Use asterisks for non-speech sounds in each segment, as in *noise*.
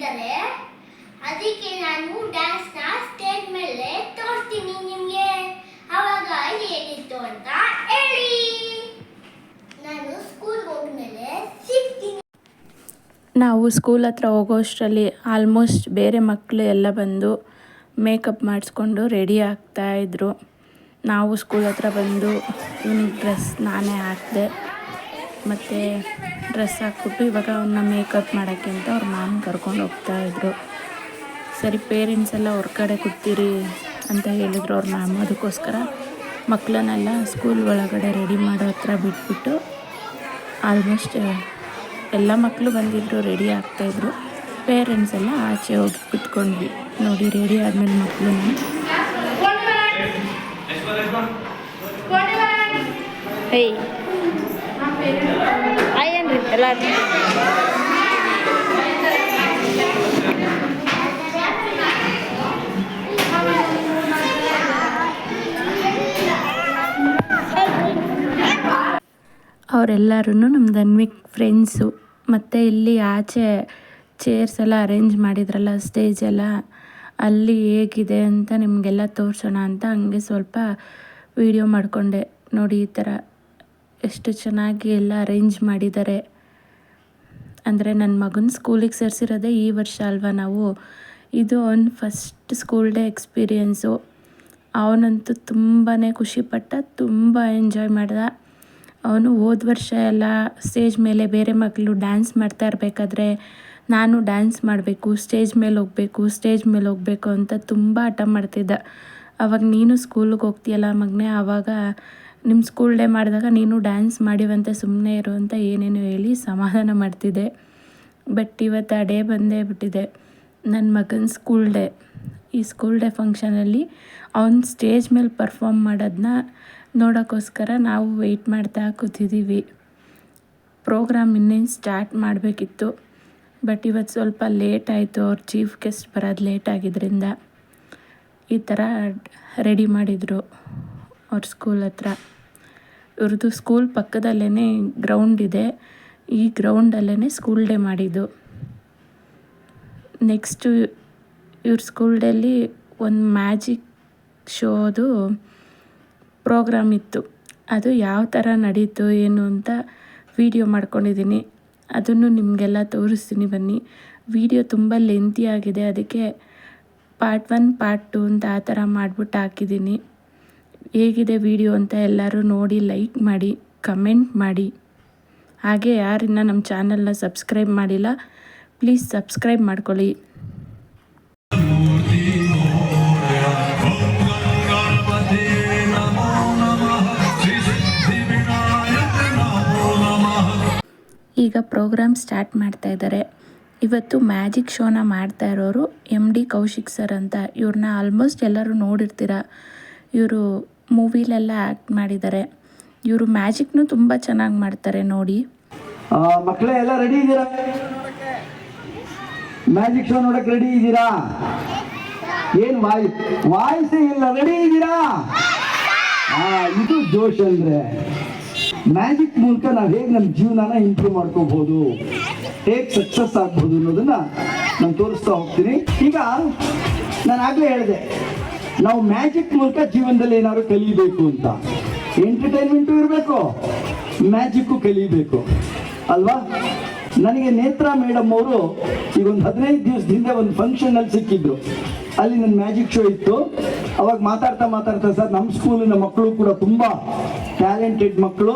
ಕೊಟ್ಟಿದ್ದಾರೆ ಅದಕ್ಕೆ ನಾನು ಡ್ಯಾನ್ಸ್ನ ಸ್ಟೇಜ್ ಮೇಲೆ ತೋರಿಸ್ತೀನಿ ನಿಮಗೆ. ಅವಾಗ ಹೇಗಿತ್ತು ಅಂತ ಹೇಳಿ. ನಾನು ಸ್ಕೂಲ್ಗೆ ಹೋದ್ಮೇಲೆ ಸಿಗ್ತೀನಿ. ನಾವು ಸ್ಕೂಲ್ ಹತ್ರ ಹೋಗೋಷ್ಟರಲ್ಲಿ ಆಲ್ಮೋಸ್ಟ್ ಬೇರೆ ಮಕ್ಕಳು ಎಲ್ಲ ಬಂದು ಮೇಕಪ್ ಮಾಡಿಸ್ಕೊಂಡು ರೆಡಿ ಆಗ್ತಾಯಿದ್ರು ನಾವು ಸ್ಕೂಲ್ ಹತ್ರ ಬಂದು ಇವ್ನಿಗೆ ಡ್ರೆಸ್ ನಾನೇ ಹಾಕಿದೆ. ಮತ್ತು ಡ್ರೆಸ್ ಹಾಕ್ಬಿಟ್ಟು ಇವಾಗ ಅವನ್ನ ಮೇಕಪ್ ಮಾಡೋಕ್ಕೆ ಅಂತ ಅವ್ರ ಮ್ಯಾಮ್ ಕರ್ಕೊಂಡು ಹೋಗ್ತಾಯಿದ್ರು ಸರಿ ಪೇರೆಂಟ್ಸ್ ಎಲ್ಲ ಹೊರ್ಗಡೆ ಕೂತೀರಿ ಅಂತ ಹೇಳಿದ್ರು ಅವ್ರ ಮ್ಯಾಮ್ ಅದಕ್ಕೋಸ್ಕರ ಮಕ್ಕಳನ್ನೆಲ್ಲ ಸ್ಕೂಲ್ ಒಳಗಡೆ ರೆಡಿ ಮಾಡೋ ಹತ್ರ ಬಿಟ್ಬಿಟ್ಟು ಆಲ್ಮೋಸ್ಟ್ ಎಲ್ಲ ಮಕ್ಕಳು ಬಂದಿದ್ದರು ರೆಡಿ ಆಗ್ತಾಯಿದ್ರು ಪೇರೆಂಟ್ಸ್ ಎಲ್ಲ ಆಚೆ ಹೋಗಿ ಕುತ್ಕೊಂಡ್ವಿ. ನೋಡಿ ರೆಡಿ ಆದಮೇಲೆ ಮಕ್ಕಳು ಏಯ್ ಏನ್ರಿ ಎಲ್ಲರೂ ಅವರೆಲ್ಲರೂ ನಮ್ಮ ಧನ್ವಿಕ್ ಫ್ರೆಂಡ್ಸು ಮತ್ತು ಇಲ್ಲಿ ಆಚೆ ಚೇರ್ಸ್ ಎಲ್ಲ ಅರೇಂಜ್ ಮಾಡಿದ್ರಲ್ಲ ಸ್ಟೇಜ್ ಎಲ್ಲ, ಅಲ್ಲಿ ಹೇಗಿದೆ ಅಂತ ನಿಮಗೆಲ್ಲ ತೋರಿಸೋಣ ಅಂತ ಹಂಗೆ ಸ್ವಲ್ಪ ವಿಡಿಯೋ ಮಾಡಿಕೊಂಡೆ ನೋಡಿ ಈ ಥರ. ಎಷ್ಟು ಚೆನ್ನಾಗಿ ಎಲ್ಲ ಅರೇಂಜ್ ಮಾಡಿದ್ದಾರೆ. ಅಂದರೆ ನನ್ನ ಮಗನ ಸ್ಕೂಲಿಗೆ ಸೇರಿಸಿರೋದೇ ಈ ವರ್ಷ ಅಲ್ವಾ ನಾವು? ಇದು ಅವನ ಫಸ್ಟ್ ಸ್ಕೂಲ್ ಡೇ ಎಕ್ಸ್ಪೀರಿಯೆನ್ಸು ಅವನಂತೂ ತುಂಬಾ ಖುಷಿಪಟ್ಟ, ತುಂಬ ಎಂಜಾಯ್ ಮಾಡ್ದ. ಅವನು ಹೋದ ವರ್ಷ ಎಲ್ಲ ಸ್ಟೇಜ್ ಮೇಲೆ ಬೇರೆ ಮಕ್ಕಳು ಡ್ಯಾನ್ಸ್ ಮಾಡ್ತಾ ಇರಬೇಕಾದ್ರೆ ನಾನು ಡ್ಯಾನ್ಸ್ ಮಾಡಬೇಕು ಸ್ಟೇಜ್ ಮೇಲೆ ಹೋಗಬೇಕು ಸ್ಟೇಜ್ ಮೇಲೆ ಹೋಗಬೇಕು ಅಂತ ತುಂಬ ಹಠ ಮಾಡ್ತಿದ್ದ. ಅವಾಗ ನೀನು ಸ್ಕೂಲಿಗೆ ಹೋಗ್ತೀಯಲ್ಲ ಮಗನೇ ಆವಾಗ ನಿಮ್ಮ ಸ್ಕೂಲ್ ಡೇ ಮಾಡಿದಾಗ ನೀನು ಡ್ಯಾನ್ಸ್ ಮಾಡಿವಂತೆ ಸುಮ್ಮನೆ ಇರು ಅಂತ ಏನೇನು ಹೇಳಿ ಸಮಾಧಾನ ಮಾಡ್ತಿದ್ದೆ. ಬಟ್ ಇವತ್ತು ಆ ಡೇ ಬಂದೇ ಬಿಟ್ಟಿದೆ. ನನ್ನ ಮಗನ ಸ್ಕೂಲ್ ಡೇ ಈ ಸ್ಕೂಲ್ ಡೇ ಫಂಕ್ಷನಲ್ಲಿ ಅವನ ಸ್ಟೇಜ್ ಮೇಲೆ ಪರ್ಫಾಮ್ ಮಾಡೋದನ್ನ ನೋಡೋಕ್ಕೋಸ್ಕರ ನಾವು ವೆಯ್ಟ್ ಮಾಡ್ತಾ ಕೂತಿದ್ದೀವಿ ಪ್ರೋಗ್ರಾಮ್ ಇನ್ನೇನು ಸ್ಟಾರ್ಟ್ ಮಾಡಬೇಕಿತ್ತು. ಬಟ್ ಇವತ್ತು ಸ್ವಲ್ಪ ಲೇಟ್ ಆಯಿತು. ಅವ್ರ ಚೀಫ್ ಗೆಸ್ಟ್ ಬರೋದು ಲೇಟ್ ಆಗಿದ್ದರಿಂದ ಈ ಥರ ರೆಡಿ ಮಾಡಿದರು. ಅವ್ರ ಸ್ಕೂಲ್ ಹತ್ರ. ಇವ್ರದ್ದು ಸ್ಕೂಲ್ ಪಕ್ಕದಲ್ಲೇ ಗ್ರೌಂಡ್ ಇದೆ. ಈ ಗ್ರೌಂಡಲ್ಲೇ ಸ್ಕೂಲ್ ಡೇ ಮಾಡಿದ್ದು. ನೆಕ್ಸ್ಟು ಇವ್ರ ಸ್ಕೂಲ್ ಡೇಲಿ ಒಂದು ಮ್ಯಾಜಿಕ್ ಶೋದು ಪ್ರೋಗ್ರಾಮ್ ಇತ್ತು. ಅದು ಯಾವ ಥರ ನಡೀತು, ಏನು ಅಂತ ವಿಡಿಯೋ ಮಾಡ್ಕೊಂಡಿದ್ದೀನಿ ಅದನ್ನು ನಿಮಗೆಲ್ಲ ತೋರಿಸ್ತೀನಿ ಬನ್ನಿ. ವಿಡಿಯೋ ತುಂಬ ಲೆಂತಿಯಾಗಿದೆ ಅದಕ್ಕೆ ಪಾರ್ಟ್ ಒನ್ ಪಾರ್ಟ್ ಟು ಅಂತ ಆ ಥರ ಮಾಡಿಬಿಟ್ಟು ಹಾಕಿದ್ದೀನಿ ಹೇಗಿದೆ ವಿಡಿಯೋ ಅಂತ ಎಲ್ಲರೂ ನೋಡಿ ಲೈಕ್ ಮಾಡಿ ಕಮೆಂಟ್ ಮಾಡಿ. ಹಾಗೆ ಯಾರಿನ್ನ ನಮ್ಮ ಚಾನಲ್ನ ಸಬ್ಸ್ಕ್ರೈಬ್ ಮಾಡಿಲ್ಲ ಪ್ಲೀಸ್ ಸಬ್ಸ್ಕ್ರೈಬ್ ಮಾಡ್ಕೊಳ್ಳಿ. ಈಗ ಪ್ರೋಗ್ರಾಮ್ ಸ್ಟಾರ್ಟ್ ಮಾಡ್ತಾ ಇದ್ದಾರೆ. ಇವತ್ತು ಮ್ಯಾಜಿಕ್ ಶೋನ ಮಾಡ್ತಾ ಇರೋರು ಎಂ ಡಿ ಕೌಶಿಕ್ ಸರ್ ಅಂತ. ಇವ್ರನ್ನ ಆಲ್ಮೋಸ್ಟ್ ಎಲ್ಲರೂ ನೋಡಿರ್ತೀರ. ಇವರು ಮೂವಿಲೆಲ್ಲ ಆ್ಯಕ್ಟ್ ಮಾಡಿದ್ದಾರೆ. ಇವರು ಮ್ಯಾಜಿಕ್ನು ತುಂಬ ಚೆನ್ನಾಗಿ ಮಾಡ್ತಾರೆ ನೋಡಿ. ಮಕ್ಕಳೇ, ಎಲ್ಲ ರೆಡಿ ಇದ್ದೀರಾ? ಮ್ಯಾಜಿಕ್ ಶೋ ರೆಡಿ ಇದ್ದೀರಾ? ಏನು ವಾಯ್ಸ್ ವಾಯ್ಸ್ ಇಲ್ಲ ರೆಡಿ ಇದ್ದೀರಾ? ಇದು ಜೋಶ್ ಅಂದ್ರೆ. ಮ್ಯಾಜಿಕ್ ಮೂಲಕ ನಾವು ಹೇಗೆ ನಮ್ಮ ಜೀವನನ ಇಂಪ್ರೂವ್ ಮಾಡ್ಕೋಬಹುದು ಹೇಗೆ ಸಕ್ಸಸ್ ಆಗ್ಬೋದು ಅನ್ನೋದನ್ನ ನಾನು ತೋರಿಸ್ತಾ ಹೋಗ್ತೀನಿ. ಈಗ ನಾನು ಆಗ್ಲೇ ಹೇಳಿದೆ. ನಾವು ಮ್ಯಾಜಿಕ್ ಮೂಲಕ ಜೀವನದಲ್ಲಿ ಏನಾದ್ರು ಕಲಿಬೇಕು ಅಂತ. ಎಂಟರ್ಟೈನ್ಮೆಂಟು ಇರಬೇಕು, ಮ್ಯಾಜಿಕ್ಕು ಕಲಿಬೇಕು. ಅಲ್ವಾ? ನನಗೆ ನೇತ್ರ ಮೇಡಮ್ ಅವರು ಈಗ ಒಂದು ಹದಿನೈದು ದಿವಸದಿಂದ ಒಂದು ಫಂಕ್ಷನ್ ಅಲ್ಲಿ ಸಿಕ್ಕಿದ್ರು. ಅಲ್ಲಿ ನನ್ನ ಮ್ಯಾಜಿಕ್ ಶೋ ಇತ್ತು. ಅವಾಗ ಮಾತಾಡ್ತಾ ಮಾತಾಡ್ತಾ ಸರ್ ನಮ್ಮ ಸ್ಕೂಲಿನ ಮಕ್ಕಳು ಕೂಡ ತುಂಬ ಟ್ಯಾಲೆಂಟೆಡ್ ಮಕ್ಕಳು.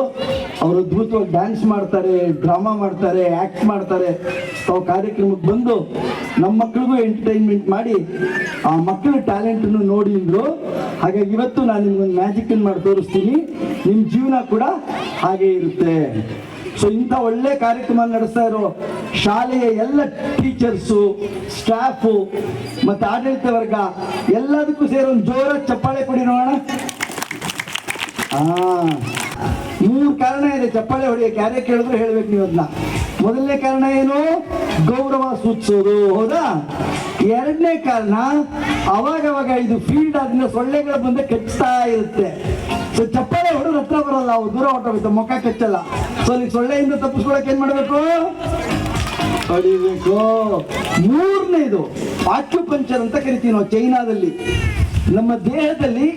ಅವರು ಅದ್ಭುತವಾಗಿ ಡ್ಯಾನ್ಸ್ ಮಾಡ್ತಾರೆ ಡ್ರಾಮಾ ಮಾಡ್ತಾರೆ ಆ್ಯಕ್ಟ್ ಮಾಡ್ತಾರೆ. ತಾವು ಕಾರ್ಯಕ್ರಮಕ್ಕೆ ಬಂದು ನಮ್ಮ ಮಕ್ಕಳಿಗೂ ಎಂಟರ್ಟೈನ್ಮೆಂಟ್ ಮಾಡಿ, ಆ ಮಕ್ಕಳ ಟ್ಯಾಲೆಂಟನ್ನು ನೋಡಿ ಅಂದರು. ಹಾಗಾಗಿ ಇವತ್ತು ನಾನು ನಿಮ್ಗೊಂದು ಮ್ಯಾಜಿಕನ್ನು ಮಾಡಿ ತೋರಿಸ್ತೀನಿ. ನಿಮ್ಮ ಜೀವನ ಕೂಡ ಹಾಗೆ ಇರುತ್ತೆ. ಸೊ ಇಂಥ ಒಳ್ಳೆ ಕಾರ್ಯಕ್ರಮ ನಡೆಸ್ತಾ ಇರೋ ಶಾಲೆಯ ಎಲ್ಲ ಟೀಚರ್ಸು ಸ್ಟಾಫು ಮತ್ತು ಆಡಳಿತ ವರ್ಗ, ಎಲ್ಲದಕ್ಕೂ ಸೇರಿ ಒಂದು ಜೋರ ಚಪ್ಪಾಳೆ ಕೊಡಿ ನೋಡೋಣ. ಆ. ಮೂರು ಕಾರಣ ಇದೆ. ಚಪ್ಪಾಳೆ ಹೊಡೆಯಕ್ಕೆ ಯಾರೇ ಕೇಳಿದ್ರು ಹೇಳ್ಬೇಕು ನೀವು ಅದನ್ನ. ಮೊದಲನೇ ಕಾರಣ ಏನು? ಗೌರವ ಸೂಚಿಸೋದು. ಹೌದಾ? ಎರಡನೇ ಕಾರಣ, ಅವಾಗವಾಗ ಅವಾಗ ಇದು ಫೀಲ್ಡ್ ಆದ್ರಿಂದ ಸೊಳ್ಳೆಗಳು ಬಂದು ಕಚ್ತಾ ಇರುತ್ತೆ. ಸೊ ಚಪ್ಪಾಳೆ ಹೊಡೆದ್ರೆ ಹತ್ರ ಬರಲ್ಲ ಅವು ದೂರ ಹೊಟ್ಟೋಗುತ್ತೆ ಮುಖ ಕಚ್ಚಲ್ಲ. ಸೊ ಅಲ್ಲಿ ಸೊಳ್ಳೆಯಿಂದ ತಪ್ಪಿಸ್ಕೊಳಕ್ ಏನ್ ಮಾಡ್ಬೇಕು? ಹೊಡಿಬೇಕು ಮೂರನೇದು ಆಕ್ಯುಪಂಚರ್ ಅಂತ ಕರಿತೀವಿ ನಾವು ಚೈನಾದಲ್ಲಿ. ನಮ್ಮ ದೇಹದಲ್ಲಿ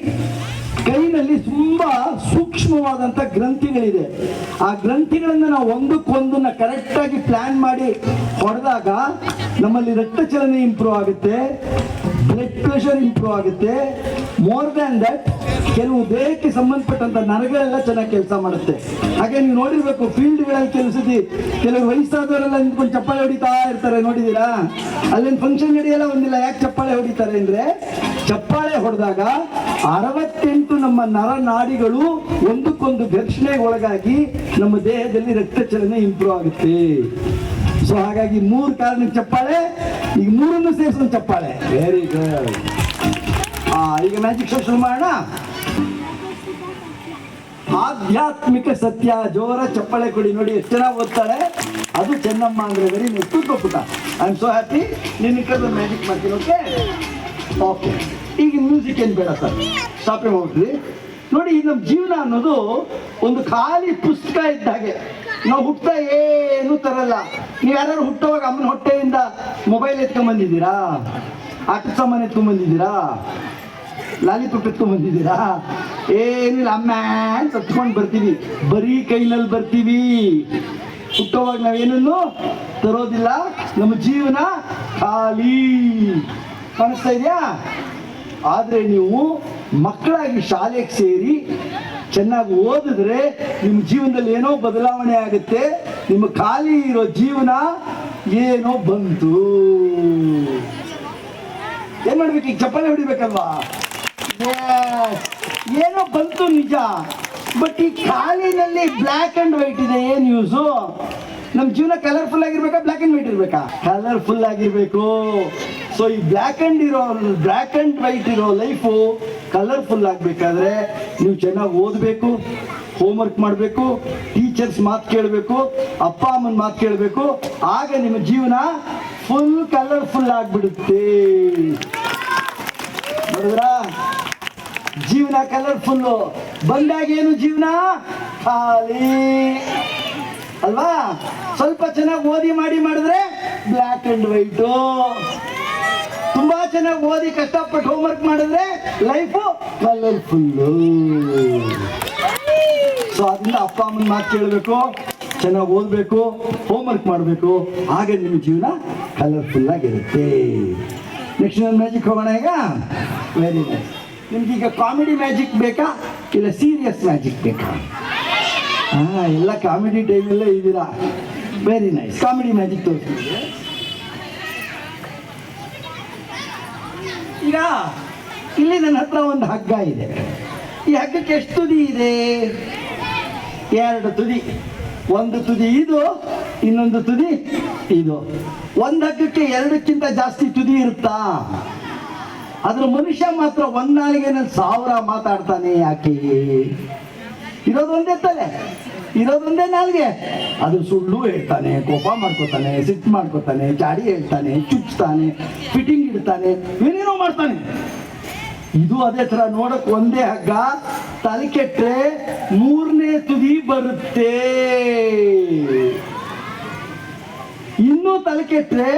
ಕೈನಲ್ಲಿ ತುಂಬಾ ಸೂಕ್ಷ್ಮವಾದಂಥ ಗ್ರಂಥಿಗಳಿದೆ. ಆ ಗ್ರಂಥಿಗಳನ್ನ ನಾವು ಒಂದಕ್ಕೊಂದನ್ನ ಕರೆಕ್ಟಾಗಿ ಪ್ಲಾನ್ ಮಾಡಿ ಹೊಡೆದಾಗ ನಮ್ಮಲ್ಲಿ ರಕ್ತ ಚಲನೆ ಇಂಪ್ರೂವ್ ಆಗುತ್ತೆ ಬ್ಲಡ್ ಪ್ರೆಷರ್ ಇಂಪ್ರೂವ್ ಆಗುತ್ತೆ. ಮೋರ್ ದ್ಯಾನ್ ದಟ್ ಕೆಲವು ದೇಹಕ್ಕೆ ಸಂಬಂಧಪಟ್ಟಂತ ನರಗಳೆಲ್ಲ ಚೆನ್ನಾಗಿ ಕೆಲಸ ಮಾಡುತ್ತೆ. ಹಾಗೆ ನೀವು ನೋಡಿರ್ಬೇಕು ಫೀಲ್ಡ್ಗಳಲ್ಲಿ ಕೆಲವು ಸತಿ ಕೆಲವು ವಯಸ್ಸಾದವರೆಲ್ಲ ನಿಂತ್ಕೊಂಡು ಚಪ್ಪಾಳೆ ಹೊಡಿತಾ ಇರ್ತಾರೆ ನೋಡಿದೀರಾ ಅಲ್ಲಿನ ಫಂಕ್ಷನ್ ನಡೆಯಲ್ಲ ಒಂದಿಲ್ಲ, ಯಾಕೆ ಚಪ್ಪಾಳೆ ಹೊಡಿತಾರೆ ಅಂದ್ರೆ ಚಪ್ಪಾಳೆ ಹೊಡೆದಾಗ ಅರವತ್ತೆಂಟು ನಮ್ಮ ನರನಾಡಿಗಳು ಒಂದಕ್ಕೊಂದು ಘರ್ಷಣೆ ಒಳಗಾಗಿ ನಮ್ಮ ದೇಹದಲ್ಲಿ ರಕ್ತ ಚಲನೆ ಇಂಪ್ರೂವ್ ಆಗುತ್ತೆ. ಸೊ ಹಾಗಾಗಿ ಮೂರು ಕಾರಣಕ್ಕೆ ಚಪ್ಪಾಳೆ ಈಗ ಮೂರನ್ನು ಸೇರಿಸೋದು ಚಪ್ಪಾಳೆ. ವೆರಿ ಗುಡ್ ಆ ಈಗ ಮ್ಯಾಜಿಕ್ ಶೋ ಶುರು ಮಾಡೋಣ. ಆಧ್ಯಾತ್ಮಿಕ ಸತ್ಯ ಜೋರ ಚಪ್ಪಾಳೆ ಕೊಡಿ ನೋಡಿ ಎಷ್ಟು ಚೆನ್ನಾಗಿ ಓದ್ತಾಳೆ ಅದು ಚೆನ್ನಮ್ಮ ಅಂದ್ರೆ ವೆರಿ ನೆಟ್ಟು ಪುಟ. ಐ ಆಮ್ ಸೋ ಹ್ಯಾಪಿ ನಿನ್ನ ಮ್ಯಾಜಿಕ್ ಮಾಡ್ತೀನಿ ಓಕೆ ಓಕೆ ಈಗ ಮ್ಯೂಸಿಕ್ ಏನು ಬೇಡ ಸರ್. ಸ್ಟಾಪೇ ಹೋಗ್ರಿ ನೋಡಿ ಈ ನಮ್ಮ ಜೀವನ ಅನ್ನೋದು ಒಂದು ಖಾಲಿ ಪುಸ್ತಕ ಇದ್ದ ಹಾಗೆ. ನಾವು ಹುಟ್ಟ ಏನು ತರಲ್ಲ. ನೀವು ಯಾರು ಹುಟ್ಟುವಾಗ ಅಮ್ಮನ ಹೊಟ್ಟೆಯಿಂದ ಮೊಬೈಲ್ ಎತ್ಕೊಂಬಂದಿದ್ದೀರಾ? ಆಟದ ಸಾಮಾನು ಎತ್ಕೊಂಬಂದಿದ್ದೀರಾ? ಲಾಲಿಪಾಪ್ ಎತ್ಕೊಂಡ್ ಬಂದಿದ್ದೀರಾ ಏನಿಲ್ಲ ಅಮ್ಮ ಅಂತ ಹತ್ಕೊಂಡು ಬರ್ತೀವಿ. ಬರೀ ಕೈನಲ್ಲಿ ಬರ್ತೀವಿ. ಹುಟ್ಟುವಾಗ ನಾವೇನನ್ನು ತರೋದಿಲ್ಲ. ನಮ್ಮ ಜೀವನ ಖಾಲಿ. ಕಾಣಿಸ್ತಾ ಇದೆಯಾ? ಆದರೆ ನೀವು ಮಕ್ಕಳಾಗಿ ಶಾಲೆಗೆ ಸೇರಿ ಚೆನ್ನಾಗಿ ಓದಿದ್ರೆ ನಿಮ್ಮ ಜೀವನದಲ್ಲಿ ಏನೋ ಬದಲಾವಣೆ ಆಗುತ್ತೆ. ನಿಮ್ಮ ಖಾಲಿ ಇರೋ ಜೀವನ ಏನೋ ಬಂತು. ಏನ್ ಮಾಡ್ಬೇಕು? ಈಗ ಚಪ್ಪಾಳೆ ಹೊಡಿಬೇಕಲ್ವಾ. ಏನೋ ಬಂತು ನಿಜ. ಬಟ್ ಈ ಖಾಲಿನಲ್ಲಿ ಬ್ಲ್ಯಾಕ್ ಅಂಡ್ ವೈಟ್ ಇದೆ, ಏನ್ ಯೂಸು ನಮ್ಮ ಜೀವನ ಕಲರ್ಫುಲ್ ಆಗಿರ್ಬೇಕಾ ಬ್ಲ್ಯಾಕ್ ಅಂಡ್ ವೈಟ್ ಇರ್ಬೇಕಾ? ಕಲರ್ಫುಲ್ ಆಗಿರ್ಬೇಕು. ಸೊ ಈ ಬ್ಲ್ಯಾಕ್ ಅಂಡ್ ಇರೋ ಬ್ಲ್ಯಾಕ್ ಅಂಡ್ ವೈಟ್ ಇರೋ ಲೈಫು ಕಲರ್ಫುಲ್ ಆಗಬೇಕಾದ್ರೆ ನೀವು ಚೆನ್ನಾಗಿ ಓದಬೇಕು ಹೋಮ್ವರ್ಕ್ ಮಾಡಬೇಕು ಟೀಚರ್ಸ್ ಮಾತು ಕೇಳಬೇಕು, ಅಪ್ಪ ಅಮ್ಮನ ಮಾತು ಕೇಳಬೇಕು, ಆಗ ನಿಮ್ಮ ಜೀವನ ಫುಲ್ ಕಲರ್ಫುಲ್ ಆಗಿಬಿಡುತ್ತೆ. ಜೀವನ ಕಲರ್ಫುಲ್ಲು ಬಂದಾಗ ಏನು ಜೀವನ? ಖಾಲಿ. ಅಲ್ವಾ? ಸ್ವಲ್ಪ ಚೆನ್ನಾಗಿ ಓದಿ ಮಾಡಿ ಮಾಡಿದ್ರೆ ಬ್ಲ್ಯಾಕ್ ಅಂಡ್ ವೈಟು ತುಂಬಾ ಚೆನ್ನಾಗಿ ಓದಿ ಕಷ್ಟಪಟ್ಟು ಹೋಮ್ವರ್ಕ್ ಮಾಡಿದ್ರೆ ಲೈಫು ಕಲರ್ಫುಲ್ಲು ಸೊ ಅದರಿಂದ ಅಪ್ಪ, ಅಮ್ಮನ ಮಾತು ಕೇಳಬೇಕು, ಚೆನ್ನಾಗಿ ಓದಬೇಕು ಹೋಮ್ವರ್ಕ್ ಮಾಡಬೇಕು, ಹಾಗೆ ನಿಮ್ಮ ಜೀವನ ಕಲರ್ಫುಲ್ ಆಗಿರುತ್ತೆ. ನೆಕ್ಸ್ಟ್ ನಾನು ಮ್ಯಾಜಿಕ್ ಹೋಗೋಣ ಈಗ? ವೆರಿ ನೈಸ್ ನಿಮ್ಗೆ ಈಗ ಕಾಮಿಡಿ ಮ್ಯಾಜಿಕ್ ಬೇಕಾ, ಇಲ್ಲ ಸೀರಿಯಸ್ ಮ್ಯಾಜಿಕ್ ಬೇಕಾ? ಹಾಂ, ಎಲ್ಲ ಕಾಮಿಡಿ ಟೈಮಲ್ಲೇ ಇದ್ದೀರಾ? ವೆರಿ ನೈಸ್ ಕಾಮಿಡಿ ಮ್ಯಾಜಿಕ್ ತೋರಿಸ್ತೀನಿ ಈಗ ಇಲ್ಲಿ ನನ್ನ ಹತ್ರ ಒಂದು ಹಗ್ಗ ಇದೆ. ಈ ಹಗ್ಗಕ್ಕೆ ಎಷ್ಟು ತುದಿ ಇದೆ? ಎರಡು ತುದಿ. ಒಂದು ತುದಿ ಇದು, ಇನ್ನೊಂದು ತುದಿ ಇದು. ಒಂದು ಹಗ್ಗಕ್ಕೆ ಎರಡಕ್ಕಿಂತ ಜಾಸ್ತಿ ತುದಿ ಇರುತ್ತಾ? ಅದ್ರ ಮನುಷ್ಯ ಮಾತ್ರ ಒಂದ್ ನಾಲಿಗೆನಲ್ಲಿ ಸಾವಿರ ಮಾತಾಡ್ತಾನೆ ಯಾಕೆ? ಇರೋದೊಂದೇ ತಲೆ. ಇರೋದೊಂದೇ ನಾಲ್ಗೆ. ಅದು ಸುಳ್ಳು ಹೇಳ್ತಾನೆ, ಕೋಪ ಮಾಡ್ಕೋತಾನೆ, ಸಿಟ್ಟು ಮಾಡ್ಕೋತಾನೆ, ಚಾಡಿ ಹೇಳ್ತಾನೆ, ಚುಚ್ತಾನೆ ಫಿಟ್ಟಿಂಗ್ ಇಡ್ತಾನೆ, ಏನೇನೋ ಮಾಡ್ತಾನೆ. ಇದು ಅದೇ ತರ ನೋಡಕ್ ಒಂದೇ ಹಗ್ಗ, ತಲೆ ಕೆಟ್ಟರೆ ಮೂರನೇ ತುದಿ ಬರುತ್ತೆ. ಇನ್ನೂ ತಲೆ ಕೆಟ್ಟರೆ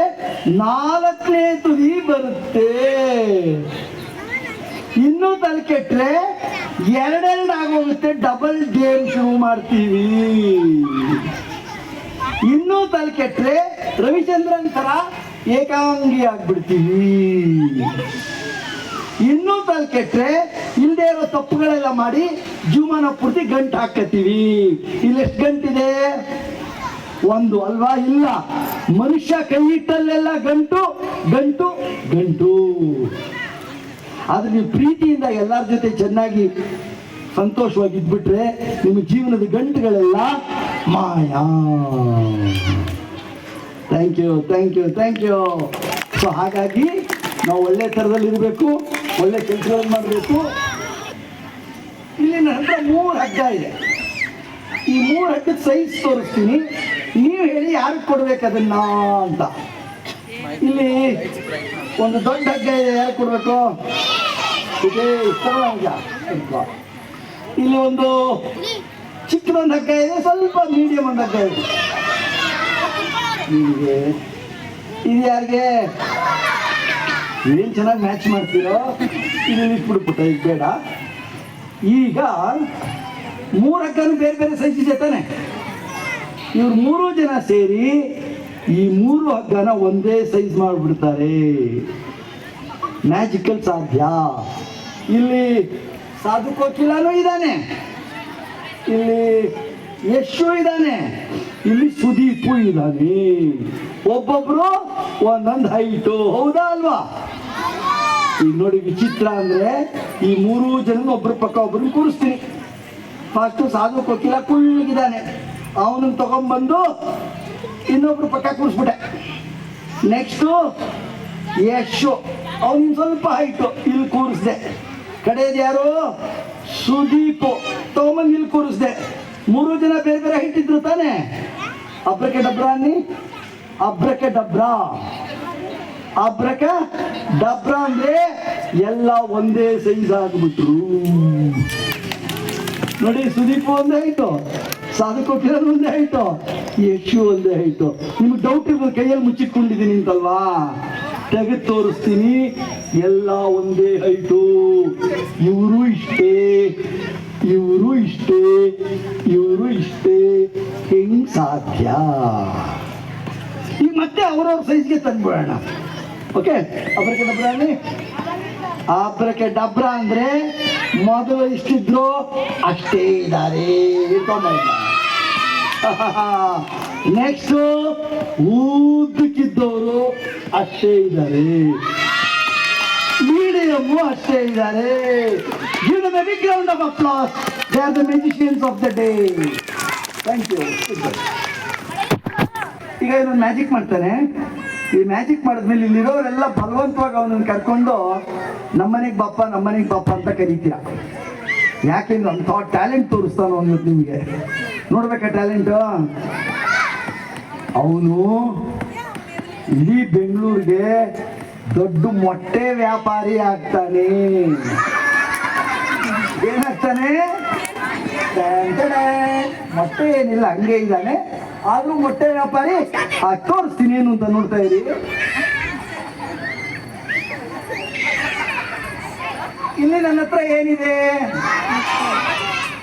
ನಾಲ್ಕನೇ ತುದಿ ಬರುತ್ತೆ. ಇನ್ನೂ ತಲೆ ಕೆಟ್ರೆ ಎರಡೆರಡು ಆಗೋಗುತ್ತೆ ಡಬಲ್ ಗೇಮ್ ಶುರು ಮಾಡ್ತೀವಿ. ಇನ್ನೂ ತಲೆ ಕೆಟ್ಟರೆ ರವಿಚಂದ್ರನ್ ತರ ಏಕಾಂಗಿ ಆಗ್ಬಿಡ್ತೀವಿ. ಇನ್ನೂ ತಲೆ ಕೆಟ್ಟರೆ ಇಲ್ಲದೆ ಇರೋ ತಪ್ಪುಗಳೆಲ್ಲ ಮಾಡಿ ಜೀವನ ಪೂರ್ತಿ ಗಂಟು ಹಾಕತ್ತೀವಿ ಇಲ್ಲಿ ಎಷ್ಟು ಗಂಟಿದೆ? ಒಂದು ಅಲ್ವಾ? ಇಲ್ಲ. ಮನುಷ್ಯ ಕೈ ಇಟ್ಟಲ್ಲೆಲ್ಲ ಗಂಟು ಗಂಟು ಗಂಟು. ಆದ್ರೆ ನೀವು ಪ್ರೀತಿಯಿಂದ ಎಲ್ಲರ ಜೊತೆ ಚೆನ್ನಾಗಿ ಸಂತೋಷವಾಗಿ ಇದ್ಬಿಟ್ರೆ ನಿಮ್ಮ ಜೀವನದ ಗಂಟುಗಳೆಲ್ಲ ಮಾಯಾ. Thank you thank you thank you so ಹಾಗಾಗಿ ನಾವು ಒಳ್ಳೆ ಥರದಲ್ಲಿ ಇರಬೇಕು, ಒಳ್ಳೆ ಕೆಲಸಗಳನ್ನು ಮಾಡಬೇಕು. ಇಲ್ಲಿ ನನ್ನ ಮೂರು ಹಗ್ಗ ಇದೆ. ಈ ಮೂರು ಹಗ್ಗದ ಸೈಜ್ ತೋರಿಸ್ತೀನಿ. ನೀವು ಹೇಳಿ ಯಾರಿಗೆ ಕೊಡ್ಬೇಕು ಅದನ್ನ ಅಂತ. ಇಲ್ಲಿ ಒಂದು ದೊಡ್ಡ ಹಗ್ಗ ಇದೆ ಯಾರು ಕೊಡ್ಬೇಕು? ಇಲ್ಲಿ ಒಂದು ಚಿಕ್ಕದೊಂದು ಹಗ್ಗ ಇದೆ, ಸ್ವಲ್ಪ ಮೀಡಿಯಂ ಒಂದು ಹಗ್ಗ ಇದೆ. ನಿಮಗೆ ಇದು ಯಾರಿಗೆ? ಏನು ಚೆನ್ನಾಗಿ ಮ್ಯಾಚ್ ಮಾಡ್ತೀರೋ ಇದು ಇಟ್ಬಿಡ್ಬಿಟ್ಟ ಇದು ಬೇಡ. ಈಗ ಮೂರು ಹಗ್ಗನು ಬೇರೆ ಬೇರೆ ಸೈಜ್ ಇದೆ ತಾನೆ ಇವ್ರು ಮೂರು ಜನ ಸೇರಿ ಈ ಮೂರು ಹಗ್ಗನ ಒಂದೇ ಸೈಜ್ ಮಾಡಿಬಿಡ್ತಾರೆ. ಮ್ಯಾಜಿಕಲ್ ಸಾಧ್ಯ. ಇಲ್ಲಿ ಸಾಧು ಕೋಕಿಲಾನು ಇದ್ದಾನೆ. ಇಲ್ಲಿ ಯಶು ಇದ್ದಾನೆ. ಇಲ್ಲಿ ಸುದೀಪು ಇದ್ದಾನೆ. ಒಬ್ಬೊಬ್ರು ಒಂದೊಂದು ಹೈಟು ಹೌದಾ ಅಲ್ವಾ? ಈಗ ನೋಡಿ ವಿಚಿತ್ರ ಅಂದ್ರೆ ಈ ಮೂರು ಜನ ಒಬ್ರ ಪಕ್ಕ ಒಬ್ರನ್ನ ಕೂರಿಸ್ತೀನಿ. ಫಸ್ಟ್ ಸಾಧು ಕೋಕಿಲ ಕುಳ್ಳಗಿದ್ದಾನೆ. ಅವನನ್ನು ತಗೊಂಡ್ಬಂದು ಇನ್ನೊಬ್ರು ಪಕ್ಕ ಕೂರಿಸ್ಬಿಟ್ಟೆ. ನೆಕ್ಸ್ಟು ಯಶು ಅವನಿಗೆ ಸ್ವಲ್ಪ ಹೈಟು ಇಲ್ಲಿ ಕೂರಿಸ್ದೆ. ಕಡೆಯದು ಯಾರು ಸುದೀಪ್ ತಗೊಂಬಂದು ಇಲ್ಲಿ ಕೂರಿಸ್ದೆ ಮೂರು ಜನ ಬೇರೆ ಬೇರೆ ಹಿಟ್ಟಿದ್ರು ತಾನೆ? ಅಬ್ರಕೆ ಡಬ್ರಾ ಅನ್ನಿ? ಅಬ್ರಕೆ ಡಬ್ರಾ. ಅಬ್ರಕ ಡಬ್ರಾ ಅಂದ್ರೆ ಎಲ್ಲ ಒಂದೇ ಸೈಜ್ ಆಗ್ಬಿಟ್ರು. ನೋಡಿ, ಸುದೀಪ್ ಒಂದೇ ಆಯ್ತು ಸಾಧು ಕೊಟ್ಟಿರೋದು ಒಂದೇ ಆಯ್ತು ಯಶು ಒಂದೇ ಆಯ್ತು ನಿಮ್ಗೆ ಡೌಟ್ ಇರ್ಬೋದು, ಕೈಯಲ್ಲಿ ಮುಚ್ಚಿಟ್ಕೊಂಡಿದ್ದೀನಿ ಅಂತಲ್ವಾ? ತೆಗೆದು ತೋರಿಸ್ತೀನಿ. ಎಲ್ಲ ಒಂದೇ ಆಯ್ತು ಇವರು ಇಷ್ಟೇ. ಇವರು ಇಷ್ಟೇ. ಇವರು ಇಷ್ಟೇ. ಹೆಂಗ್ ಸಾಧ್ಯ? ಈಗ ಮತ್ತೆ ಅವ್ರವ್ರ ಸೈಜ್ಗೆ ತಂದ್ಬಿಡೋಣ. ಓಕೆ ಅಬ್ರಕೆ ಡಬ್ರಾನಿ ಅಬ್ರಕೆ ಡಬ್ರ ಅಂದ್ರೆ ಮೊದಲು ಇಷ್ಟಿದ್ರು ಅಷ್ಟೇ ಇದ್ದಾರೆ. *laughs* ನೆಕ್ಸ್ಟ್ ಊದಕ್ಕಿದ್ದವರು ಅಷ್ಟೇ ಇದ್ದಾರೆ. ಮೀಡಿಯಮ್ ಅಷ್ಟೇ ಇದ್ದಾರೆ. Give the big round of applause they are the musicians of the day thank you ಈಗ ಇವನು ಮ್ಯಾಜಿಕ್ ಮಾಡ್ತಾನೆ. ಈ ಮ್ಯಾಜಿಕ್ ಮಾಡಿದ್ಮೇಲೆ ಇಲ್ಲಿರೋರೆಲ್ಲ ಬಲವಂತವಾಗಿ ಅವನನ್ನು ಕರ್ಕೊಂಡು ನಮ್ಮನೆಗೆ ಬಾಪ ನಮ್ಮನೆಗೆ ಬಾಪ ಅಂತ ಕರೀತೀರ. ಯಾಕೆಂದ್ರೆ ಅಂಥ ಟ್ಯಾಲೆಂಟ್ ತೋರಿಸ್ತಾನ ಅವನು ನಿಮಗೆ. ನೋಡ್ಬೇಕಾ ಟ್ಯಾಲೆಂಟು ಅವನು ಇಡೀ ಬೆಂಗಳೂರಿಗೆ ದೊಡ್ಡ ಮೊಟ್ಟೆ ವ್ಯಾಪಾರಿ ಆಗ್ತಾನೆ. ಏನಾಗ್ತಾನೆ. ಮೊಟ್ಟೆ ಏನಿಲ್ಲ, ಹಂಗೆ ಇದ್ದಾನೆ. ಆದ್ರೂ ಮೊಟ್ಟೆ ವ್ಯಾಪಾರಿ, ಆ ತೋರಿಸ್ತೀನಿ ಏನು ಅಂತ ನೋಡ್ತಾ ಇರಿ. ಇಲ್ಲಿ ನನ್ನ ಹತ್ರ ಏನಿದೆ?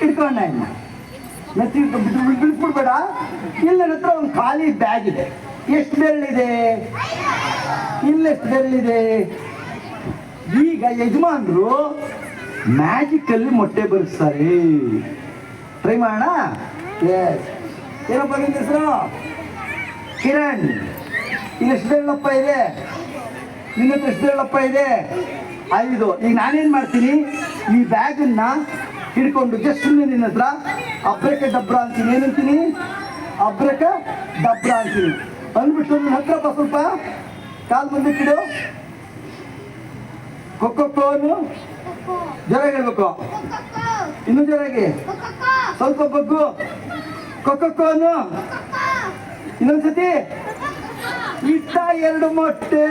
ಇಟ್ಕೊಂಡ ಇನ್ನ ನೆತ್ತಿ ಬಿಡ್ಬಿಡ್ಬೇಡ ಇಲ್ಲಿ ನನ್ನ ಒಂದು ಖಾಲಿ ಬ್ಯಾಗ್ ಇದೆ. ಎಷ್ಟು ಬೆರಳಿದೆ? ಇಲ್ಲೆಷ್ಟು ಬೆರಳಿದೆ? ಈಗ ಯಜಮಾನ್ರು ಮ್ಯಾಜಿಕಲ್ಲಿ ಮೊಟ್ಟೆ ಬರೆಸ್ತಾರೆ. ಟ್ರೈ ಮಾಡೋಣ? ಎಸ್ ಏನಪ್ಪ ನಿನ್ನ ಹೆಸರು? ಕಿರಣ್. ಇಲ್ಲೆಷ್ಟು ಬೆರಳಪ್ಪ ಇದೆ? ನಿನ್ನ ಎಷ್ಟು ಬೆರಳಪ್ಪ ಇದೆ? ಐದು. ಈಗ ನಾನೇನು ಮಾಡ್ತೀನಿ? ಈ ಬ್ಯಾಗನ್ನ ಹಿಡ್ಕೊಂಡು ಸುಮ್ಮನೆ ನಿನ್ನ ಹತ್ರ ಅಬ್ರಕ ಡಬ್ರ ಅಂತೀನಿ. ಏನಂತೀನಿ ಅಬ್ರಕ ಡಬ್ರ ಅಂತೀನಿ. ಅಂದ್ಬಿಟ್ಟು ನಿನ್ನ ಹತ್ರ ಬಾ ಸ್ವಲ್ಪ. ಕಾಲು ಬಂದಿಟ್ಟಿಡು ಕೊಕ್ಕೋನು ಜ್ವರ ಹೇಳ್ಬೇಕು. ಇನ್ನೂ ಜೋರಾಗಿ. ಸ್ವಲ್ಪ ಬಗ್ಗು ಕೊಕ್ಕೋನು ಇನ್ನೊಂದ್ಸತಿ. ಇಟ್ಟ ಎರಡು ಮೊಟ್ಟೆ.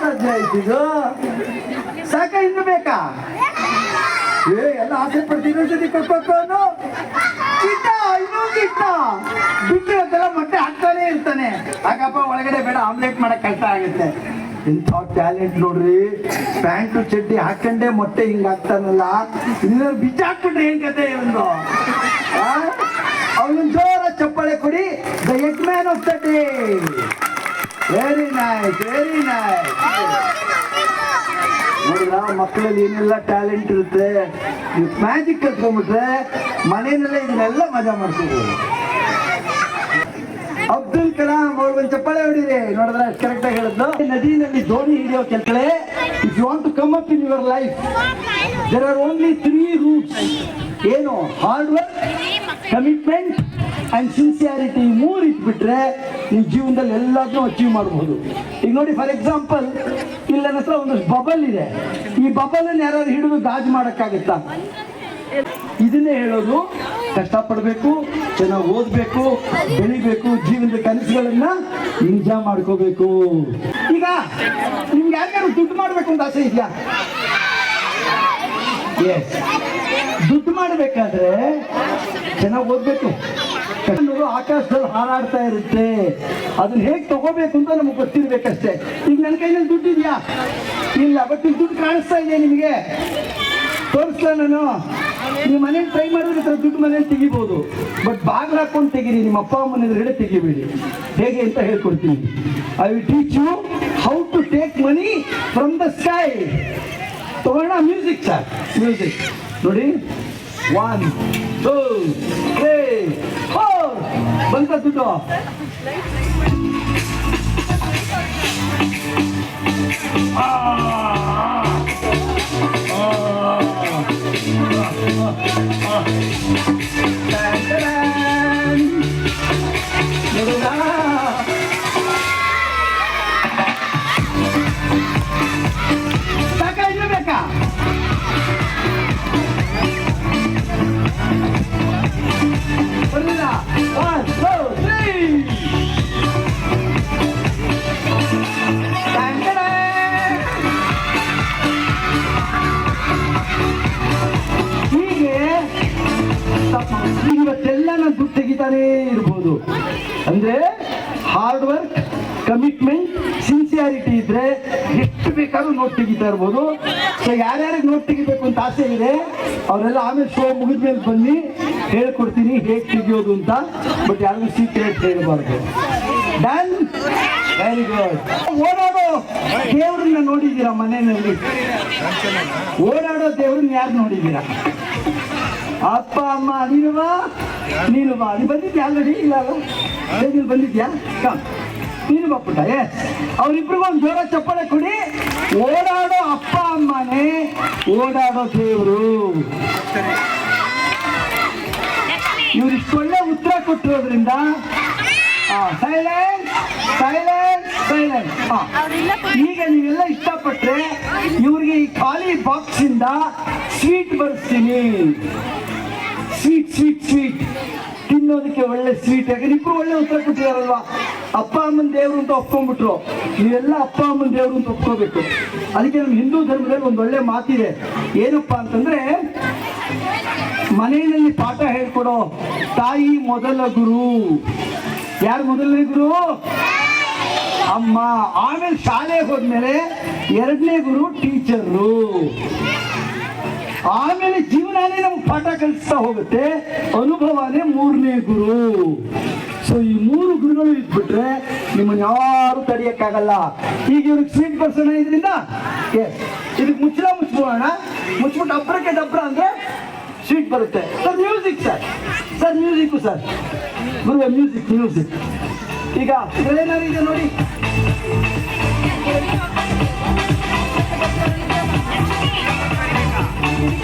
ಸಾಧ್ಯ ಆಯ್ತಿದು ಸಾಕ ಇನ್ನು ಬೇಕಾ? ಏ, ಎಲ್ಲ ಆಸೆ ಪಡ್ತೀನಿ ಇನ್ನೊಂದ್ಸತಿ ಕೊಕ್ಕೊಕ್ಕೋನು ಕಿಟ್ಟ ಇನ್ನೊಂದು ಕಿಟ್ಟ ಬಿಟ್ಟಿರೋದೆಲ್ಲ ಮೊಟ್ಟೆ ಹಾಕ್ತಾನೆ ಇರ್ತಾನೆ. ಹಾಕಪ್ಪ ಒಳಗಡೆ ಬೇಡ, ಆಮ್ಲೆಟ್ ಮಾಡಕ್ ಕಷ್ಟ ಆಗುತ್ತೆ. ಇಂಥ ಟ್ಯಾಲೆಂಟ್ ನೋಡ್ರಿ. ಪ್ಯಾಂಟು ಚಡ್ಡಿ ಹಾಕೊಂಡೇ ಮೊಟ್ಟೆ ಹಿಂಗೆ ಹಾಕ್ತಾನಲ್ಲ. ಇನ್ನ ಬೀಜ ಹಾಕ್ಬಿಟ್ರೆ ಏನ್ ಕತೆ ಒಂದು ಅವನು ಜೋರ ಚಪ್ಪಾಳೆ ಕೊಡಿ. The at man of the day very nice very nice ನೋಡಿದ್ರ, ಮಕ್ಕಳಲ್ಲಿ ಏನೆಲ್ಲ ಟ್ಯಾಲೆಂಟ್ ಇರುತ್ತೆ, ನೀವು ಮ್ಯಾಜಿಕ್ ಕಲ್ತ್ಕೊಂಡ್ಬಿಟ್ರೆ ಮನೆಯಲ್ಲೇ ಇದನ್ನೆಲ್ಲ ಮಜಾ ಮಾಡ್ತಿದ್ರು ಅಬ್ದುಲ್ ಕಲಾಂ ಅವ್ರಿಗೆ ಒಂದು ಚಪ್ಪಾಳೆ ಹೊಡಿರಿ. ನೋಡಿದ್ರೆ ಕರೆಕ್ಟ್ ಆಗಿ ಹೇಳಿದ್ದು. ನದಿನಲ್ಲಿ ದೋಣಿ ಹಿಡಿಯೋ ಕೆಲಸಗಳೇ if you want to come up in your life there are only three routes ಏನು? Hard work commitment and sincerity ಮೂರು ಇಟ್ಬಿಟ್ರೆ ನಿಮ್ಮ ಜೀವನದಲ್ಲಿ ಎಲ್ಲದನ್ನೂ ಅಚೀವ್ ಮಾಡಬಹುದು ಈಗ ನೋಡಿ ಫಾರ್ ಎಕ್ಸಾಂಪಲ್ ಇಲ್ಲ ನನ್ನ ಹತ್ರ ಒಂದಷ್ಟು ಬಬಲ್ ಇದೆ. ಈ ಬಬಲ್ ಯಾರಾದ್ರು ಹಿಡಿದು ಗಾಜು ಮಾಡೋಕ್ಕಾಗುತ್ತಾ? ಇದನ್ನೇ ಹೇಳೋದು, ಕಷ್ಟಪಡಬೇಕು, ಚೆನ್ನಾಗಿ ಓದಬೇಕು, ಬೆಳಿಬೇಕು, ಜೀವನದ ಕನಸುಗಳನ್ನ ನಿಜ ಮಾಡ್ಕೋಬೇಕು. ಈಗ ನಿಮ್ಗೆ ಯಾರ್ಯಾರು ದುಡ್ಡು ಮಾಡಬೇಕು ಅಂತ ಆಸೆ ಇದೆಯಾ? ದುಡ್ಡು ಮಾಡಬೇಕಾದ್ರೆ ಚೆನ್ನಾಗಿ ಓದ್ಬೇಕು. ಆಕಾಶದಲ್ಲಿ ಹಾರಾಡ್ತಾ ಇರುತ್ತೆ. ಅದನ್ನ ಹೇಗೆ ತಗೋಬೇಕು ಅಂತ ನಮಗೆ ಗೊತ್ತಿರ್ಬೇಕಷ್ಟೇ. ಈಗ ನನ್ನ ಕೈನಲ್ಲಿ ದುಡ್ಡು ಇದೆಯಾ? ಇಲ್ಲ ಬಟ್ ಈಗ ದುಡ್ಡು ಕಾಣಿಸ್ತಾ ಇದೆ ನಿಮಗೆ? ತೋರಿಸ್ತಾ ನಾನು? ನೀವು ಮನೇಲಿ ಟ್ರೈ ಮಾಡಿದ್ರೆ ಈ ದುಡ್ಡು ಮನೇಲಿ ತೆಗಿಬೋದು. ಬಟ್ ಬಾಗಿಲು ಹಾಕೊಂಡು ತೆಗೀರಿ, ನಿಮ್ಮ ಅಪ್ಪ ಅಮ್ಮನ ಎದುರುಗಡೆ ತೆಗಿಬೇಡಿ. ಹೇಗೆ ಅಂತ ಹೇಳ್ಕೊಡ್ತೀನಿ. I will teach you how to take money from the sky ತಗೋಣ ಮ್ಯೂಸಿಕ್ ಸರ್ ಮ್ಯೂಸಿಕ್ ನೋಡಿ. ಒನ್ ಟೂ ತ್ರೀ ಬಂತ ದುಡ್ಡು ಸಾಕ ಆಸೆ ಇದೆ ಅವರೆಲ್ಲ ಆಮೇಲೆ ಶೋ ಮುಗಿದ ಮೇಲೆ ಬನ್ನಿ. ಹೇಳ್ಕೊಡ್ತೀನಿ ಹೇಗೆ ತೆಗಿಯೋದು ಅಂತ. ಬಟ್ ಯಾರಿಗೂ ಸೀಕ್ರೆಟ್ ಹೇಳಬಾರ್ದು. ಡನ್ ವೆರಿ ಗುಡ್ ಓಡಾಡೋ ದೇವ್ರನ್ನ ನೋಡಿದ್ದೀರಾ ಮನೆಯಲ್ಲಿ? ಓಡಾಡೋ ದೇವ್ರನ್ನ ಯಾರು ನೋಡಿದ್ದೀರಾ? ಅಪ್ಪ, ಅಮ್ಮ ನೀನು ಬಾ ನೀನು ಬಾ ಅಲ್ಲಿ? ಬಂದಿದ್ಯಾ ಆಲ್ರೆಡಿ ಇಲ್ಲ ಬಂದಿದ್ಯಾ? ಕಮ್ ನೀನು ಬಪ್ಪುಟ ಎಸ್ ಅವ್ರಿಬ್ರಿಗೂ ಒಂದು ಜೋರ ಚಪ್ಪಳೆ ಕೊಡಿ. ಓಡಾಡೋ ಅಪ್ಪ ಅಮ್ಮನೇ, ಓಡಾಡೋ ದೇವರು. ಇವ್ರು ಒಳ್ಳೆ ಉತ್ತರ ಕೊಟ್ಟಿರೋದ್ರಿಂದ ಸೈಲೆಂಟ್ ಸೈಲೆಂಟ್ ಸೈಲೆಂಟ್ ಈಗ ನೀವೆಲ್ಲ ಇಷ್ಟಪಟ್ರೆ ಇವ್ರಿಗೆ ಈ ಖಾಲಿ ಬಾಕ್ಸ್ ಇಂದ ಸ್ವೀಟ್ ಬರ್ತೀನಿ ಸ್ವೀಟ್ ಸ್ವೀಟ್ ಸ್ವೀಟ್. ತಿನ್ನೋದಕ್ಕೆ ಒಳ್ಳೆ ಸ್ವೀಟ್. ಯಾಕಂದ್ರೆ ಇಬ್ರು ಒಳ್ಳೆ ಉತ್ತರ ಕೊಟ್ಟಿದಾರಲ್ವಾ? ಅಪ್ಪ ಅಮ್ಮನ ದೇವರು ಅಂತ ಒಪ್ಕೊಂಡ್ಬಿಟ್ರು. ನೀವೆಲ್ಲ ಅಪ್ಪ ಅಮ್ಮನ ದೇವರು ಅಂತ ಒಪ್ಕೋಬೇಕು. ಅದಕ್ಕೆ ನಮ್ಮ ಹಿಂದೂ ಧರ್ಮದಲ್ಲಿ ಒಂದು ಒಳ್ಳೆ ಮಾತಿದೆ. ಏನಪ್ಪ ಅಂತಂದ್ರೆ, ಮನೆಯಲ್ಲಿ ಪಾಠ ಹೇಳ್ಕೊಡೋ ತಾಯಿ ಮೊದಲ ಗುರು. ಯಾರು ಮೊದಲನೇ ಗುರು? ಅಮ್ಮ. ಆಮೇಲೆ ಶಾಲೆಗೆ ಹೋದ್ಮೇಲೆ ಎರಡನೇ ಗುರು ಟೀಚರು. ಆಮೇಲೆ ಜೀವನನೇ ನಮ್ಗೆ ಪಾಠ ಕಲಿಸ್ತಾ ಹೋಗುತ್ತೆ. ಅನುಭವನೇ ಮೂರನೇ ಗುರು. ಸೊ ಈ ಮೂರು ಗುರುಗಳು ಇದ್ಬಿಟ್ರೆ ನಿಮ್ಮನ್ನ ಯಾರು ತಡೆಯಕ್ಕಾಗಲ್ಲ. ಈಗ ಇವ್ರಿಗೆ ಸೀಟ್ ಬರ್ಸೋಣ ಇದರಿಂದ ಇದಕ್ಕೆ ಮುಚ್ಚಳ ಮುಚ್ಬೋಣ ಮುಚ್ಬಿಟ್ಟು ಅಬ್ರಕ್ಕೆ ಡಬ್ರ ಅಂದ್ರೆ ಸೀಟ್ ಬರುತ್ತೆ. Sir music sir sir music sir ಗುರುವೆ ಮ್ಯೂಸಿಕ್ ಮ್ಯೂಸಿಕ್ ಈಗ ಏನಾರು ಇದೆ ನೋಡಿ.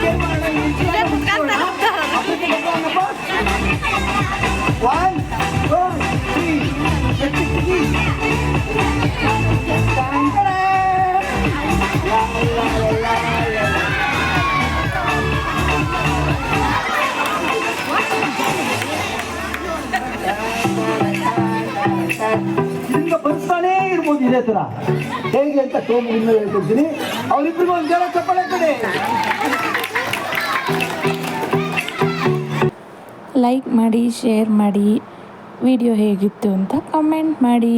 One, ಇರ್ಬೋದು ಹೇಗೆ ಅಂತ ಶೋ ಇನ್ನೂ ಹೇಳ್ಕೊಡ್ತೀನಿ. ಅವರಿಬ್ಬರಿಗೂ ಒಂದು ಜನ ಚಪ್ಪಳೆ ಕಡೆ. ಲೈಕ್ ಮಾಡಿ ಶೇರ್ ಮಾಡಿ ವಿಡಿಯೋ ಹೇಗಿತ್ತು ಅಂತ ಕಮೆಂಟ್ ಮಾಡಿ.